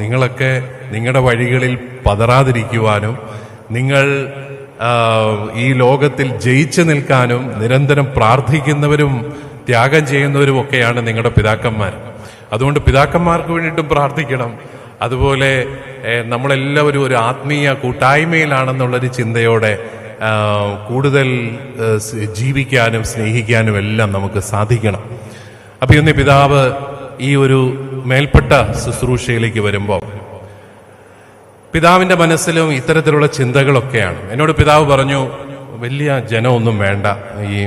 നിങ്ങളൊക്കെ നിങ്ങളുടെ വഴികളിൽ പതറാതിരിക്കുവാനും നിങ്ങൾ ഈ ലോകത്തിൽ ജയിച്ചു നിൽക്കാനും നിരന്തരം പ്രാർത്ഥിക്കുന്നവരും ത്യാഗം ചെയ്യുന്നവരും ഒക്കെയാണ് നിങ്ങളുടെ പിതാക്കന്മാർ. അതുകൊണ്ട് പിതാക്കന്മാർക്ക് വേണ്ടിയിട്ടും പ്രാർത്ഥിക്കണം. അതുപോലെ നമ്മളെല്ലാവരും ഒരു ആത്മീയ കൂട്ടായ്മയിലാണെന്നുള്ളൊരു ചിന്തയോടെ കൂടുതൽ ജീവിക്കാനും സ്നേഹിക്കാനും എല്ലാം നമുക്ക് സാധിക്കണം. അപ്പൊ ഇന്ന് പിതാവ് ഈ ഒരു മേൽപ്പെട്ട ശുശ്രൂഷയിലേക്ക് വരുമ്പോൾ പിതാവിന്റെ മനസ്സിലും ഇത്തരത്തിലുള്ള ചിന്തകളൊക്കെയാണ്. എന്നോട് പിതാവ് പറഞ്ഞു വലിയ ജനമൊന്നും വേണ്ട. ഈ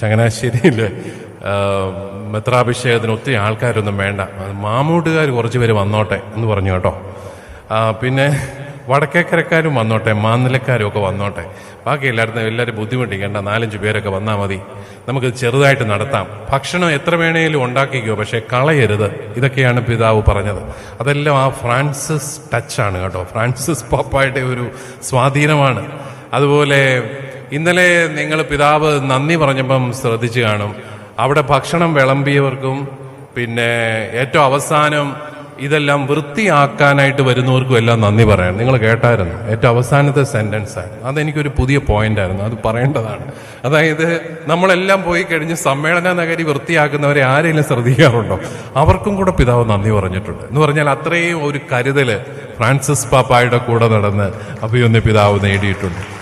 ചങ്ങനാശ്ശേരിയിൽ മെത്രാഭിഷേകത്തിന് ഒത്തിരി ആൾക്കാരൊന്നും വേണ്ട. മാമൂട്ടുകാർ കുറച്ച് പേര് വന്നോട്ടെ എന്ന് പറഞ്ഞു കേട്ടോ. പിന്നെ വടക്കേക്കരക്കാരും വന്നോട്ടെ മാന്നിലക്കാരും ഒക്കെ വന്നോട്ടെ. ബാക്കി എല്ലായിടത്തും എല്ലാവരും ബുദ്ധിമുട്ടിക്കേണ്ട നാലഞ്ച് പേരൊക്കെ വന്നാൽ മതി. നമുക്ക് ചെറുതായിട്ട് നടത്താം. ഭക്ഷണം എത്ര വേണേലും ഉണ്ടാക്കിക്കോ പക്ഷേ കളയരുത്. ഇതൊക്കെയാണ് പിതാവ് പറഞ്ഞത്. അതെല്ലാം ആ ഫ്രാൻസിസ് ടച്ചാണ് കേട്ടോ. ഫ്രാൻസിസ് പാപ്പായുടെ ഒരു സ്വാധീനമാണ്. അതുപോലെ ഇന്നലെ നിങ്ങൾ പിതാവ് നന്ദി പറഞ്ഞപ്പം ശ്രദ്ധിച്ചു കാണും. അവിടെ ഭക്ഷണം വിളമ്പിയവർക്കും പിന്നെ ഏറ്റവും അവസാനം ഇതെല്ലാം വൃത്തിയാക്കാനായിട്ട് വരുന്നവർക്കും എല്ലാം നന്ദി പറയണം. നിങ്ങൾ കേട്ടായിരുന്നു. ഏറ്റവും അവസാനത്തെ സെന്റൻസ് ആയിരുന്നു. അതെനിക്കൊരു പുതിയ പോയിന്റ് ആയിരുന്നു. അത് പറയേണ്ടതാണ്. അതായത് നമ്മളെല്ലാം പോയി കഴിഞ്ഞ് സമ്മേളന നഗരി വൃത്തിയാക്കുന്നവരെ ആരെങ്കിലും ശ്രദ്ധിക്കാറുണ്ടോ? അവർക്കും കൂടെ പിതാവ് നന്ദി പറഞ്ഞിട്ടുണ്ട്. എന്ന് പറഞ്ഞാൽ അത്രയും ഒരു കരുതൽ ഫ്രാൻസിസ് പാപ്പായുടെ കൂടെ നടന്ന് അഭിയൊന്ന് പിതാവ് നേടിയിട്ടുണ്ട്.